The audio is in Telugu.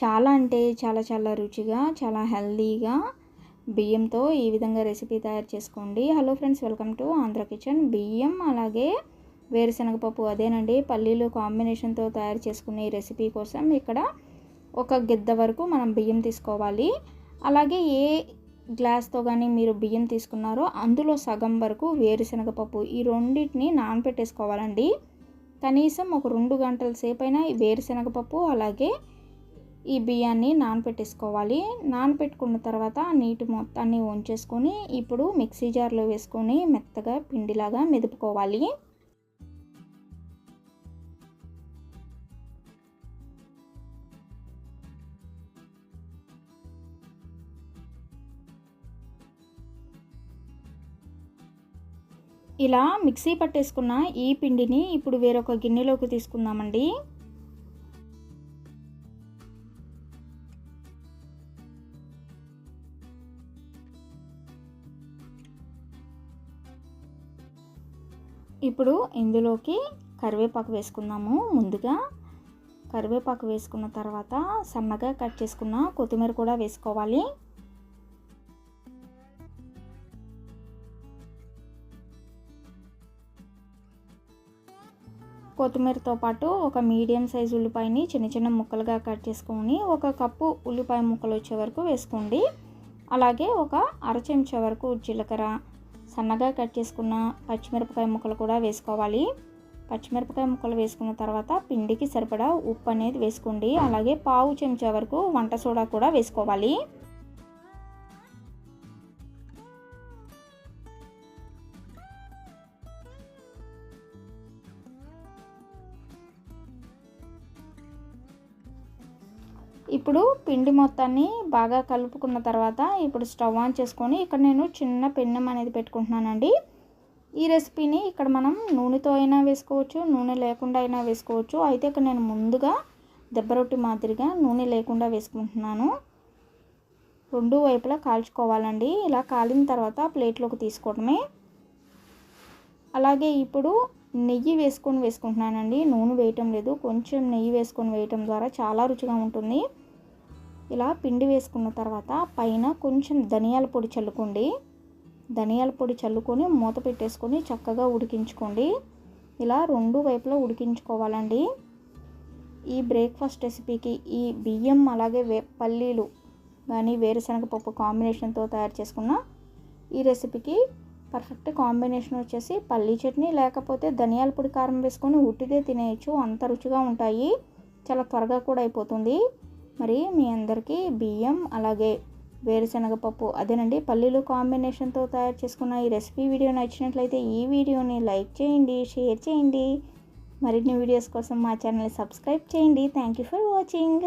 చాలా అంటే చాలా చాలా రుచిగా చాలా హెల్దీగా బియ్యంతో ఈ విధంగా రెసిపీ తయారు చేసుకోండి. Hello friends welcome to Andhra kitchen. బియ్యం అలాగే వేరుశనగపప్పు అదేనండి. పల్లీలు కాంబినేషన్తో తయారు చేసుకునే ఈ రెసిపీ కోసం ఇక్కడ ఒక గిద్ద వరకు మనం బియ్యం తీసుకోవాలి. అలాగే ఏ గ్లాస్తో కానీ మీరు బియ్యం తీసుకున్నారో అందులో సగం వరకు వేరుశనగపప్పు ఈ రెండింటిని నానబెట్టేసుకోవాలండి కనీసం ఒక రెండు గంటల సేపు అయినా ఈ వేరుశనగపప్పు అలాగే ఈ బియ్యాన్ని నానబెట్టేసుకోవాలి నానబెట్టుకున్న తర్వాత నీటి మొత్తాన్ని ఉంచేసుకొని ఇప్పుడు మిక్సీ జార్లో వేసుకొని మెత్తగా పిండిలాగా మెదుపుకోవాలి. ఇలా మిక్సీ పట్టేసుకున్న ఈ పిండిని ఇప్పుడు వేరొక గిన్నెలోకి తీసుకుందామండి. ఇప్పుడు ఇందులోకి కరివేపాకు వేసుకుందాము ముందుగా. కరివేపాకు వేసుకున్న తర్వాత సన్నగా కట్ చేసుకున్న కొత్తిమీర కూడా వేసుకోవాలి. కొత్తిమీరతో పాటు ఒక మీడియం సైజ్ ఉల్లిపాయని చిన్న చిన్న ముక్కలుగా కట్ చేసుకొని ఒక కప్పు ఉల్లిపాయ ముక్కలు వచ్చే వరకు వేసుకోండి. అలాగే ఒక అర చెంచా వరకు జీలకర్ర సన్నగా కట్ చేసుకున్న పచ్చిమిరపకాయ ముక్కలు కూడా వేసుకోవాలి. పచ్చిమిరపకాయ ముక్కలు వేసుకున్న తర్వాత పిండికి సరిపడా ఉప్పు అనేది వేసుకోండి. అలాగే పావు చెంచా వరకు వంట సోడా కూడా వేసుకోవాలి. ఇప్పుడు పిండి మొత్తాన్ని బాగా కలుపుకున్న తర్వాత ఇప్పుడు స్టవ్ ఆన్ చేసుకొని ఇక్కడ నేను చిన్న పెన్నం అనేది పెట్టుకుంటున్నానండి. ఈ రెసిపీని ఇక్కడ మనం నూనెతో అయినా వేసుకోవచ్చు నూనె లేకుండా అయినా వేసుకోవచ్చు. అయితే ఇక్కడ నేను ముందుగా దెబ్బ రొట్టి మాదిరిగా నూనె లేకుండా వేసుకుంటున్నాను. రెండు వైపులా కాల్చుకోవాలండి. ఇలా కాలిన తర్వాత ప్లేట్లోకి తీసుకోవడమే. అలాగే ఇప్పుడు నెయ్యి వేసుకొని వేసుకుంటున్నానండి. నూనె వేయటం లేదు. కొంచెం నెయ్యి వేసుకొని వేయటం ద్వారా చాలా రుచిగా ఉంటుంది. ఇలా పిండి వేసుకున్న తర్వాత పైన కొంచెం ధనియాల పొడి చల్లుకోండి. ధనియాల పొడి చల్లుకొని మూత పెట్టేసుకొని చక్కగా ఉడికించుకోండి. ఇలా రెండు వైపులా ఉడికించుకోవాలండి. ఈ బ్రేక్ఫాస్ట్ రెసిపీకి ఈ బియ్యం అలాగే వే పల్లీలు కానీ వేరుశనగపప్పు కాంబినేషన్తో తయారు చేసుకున్న ఈ రెసిపీకి పర్ఫెక్ట్ కాంబినేషన్ వచ్చేసి పల్లీ చట్నీ లేకపోతే ధనియాల పొడి కారం వేసుకొని ఉట్టిదే తినేయచ్చు. అంత రుచిగా ఉంటాయి. చాలా త్వరగా కూడా అయిపోతుంది. మరి మీ అందరికీ బియ్యం అలాగే వేరుశనగపప్పు అదేనండి పల్లీలు కాంబినేషన్తో తయారు చేసుకున్న ఈ రెసిపీ వీడియో నచ్చినట్లయితే ఈ వీడియోని లైక్ చేయండి షేర్ చేయండి. మరిన్ని వీడియోస్ కోసం మా ఛానల్ని సబ్స్క్రైబ్ చేయండి. Thank you for watching.